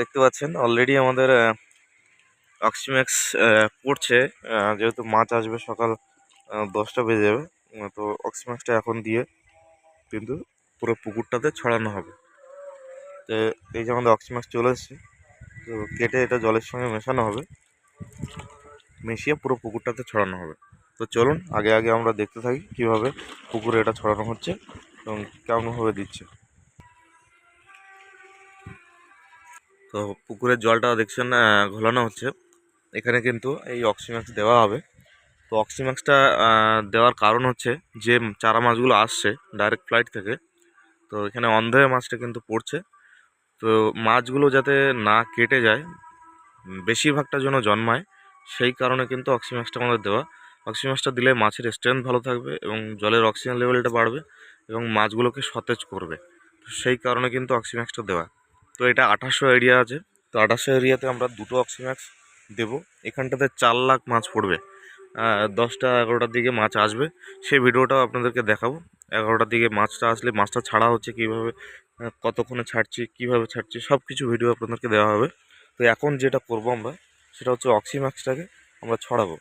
দেখতে পাচ্ছেন অলরেডি আমাদের অক্সিম্যাক্স পড়ছে। যেহেতু মাছ আসবে সকাল দশটা বেজে যাবে তো অক্সিম্যাক্সটা এখন দিয়ে কিন্তু পুরো পুকুরটাতে ছড়ানো হবে। তো এই যে আমাদের অক্সিম্যাক্স চলে এসেছে, তো কেটে এটা জলের সঙ্গে মেশানো হবে। মিশিয়ে পুরো পুকুরটাতে ছড়ানো হবে। তো চলুন, আগে আগে আমরা দেখতে থাকি কীভাবে পুকুরে এটা ছড়ানো হচ্ছে এবং কেমনভাবে দিচ্ছে। তো পুকুরের জলটা দেখছেন ঘোলানো হচ্ছে। এখানে কিন্তু এই অক্সিম্যাক্স দেওয়া হবে। তো অক্সিম্যাক্সটা দেওয়ার কারণ হচ্ছে যে চারা মাছগুলো আসছে ডাইরেক্ট ফ্লাইট থেকে। তো এখানে অন্ধ মাছটা কিন্তু পড়ছে। তো মাছগুলো যাতে না কেটে যায়, বেশিরভাগটা যেন জন্মায়, সেই কারণে কিন্তু অক্সিম্যাক্সটা আমাদের দেওয়া। অক্সিম্যাক্সটা দিলে মাছের স্ট্রেংথ ভালো থাকবে এবং জলের অক্সিজেন লেভেলটা বাড়বে এবং মাছগুলোকে সতেজ করবে। তো সেই কারণে কিন্তু অক্সিম্যাক্সটা দেওয়া। তো এটা আঠাশশো এরিয়া আছে। তো আঠাশশো এরিয়াতে আমরা দুটো অক্সিম্যাক্স দেবো। এখানটাতে চার লাখ মাছ পড়বে। দশটা এগারোটার দিকে মাছ আসবে। সেই ভিডিওটাও আপনাদেরকে দেখাবো। এগারোটার দিকে মাছটা আসলে মাছটা ছাড়া হচ্ছে কীভাবে কতক্ষণে ছাড়ছি, কীভাবে ছাড়ছি সব কিছু ভিডিও আপনাদেরকে দেওয়া হবে। তো এখন যেটা করব আমরা, সেটা হচ্ছে অক্সিম্যাক্সটাকে আমরা ছড়াবো।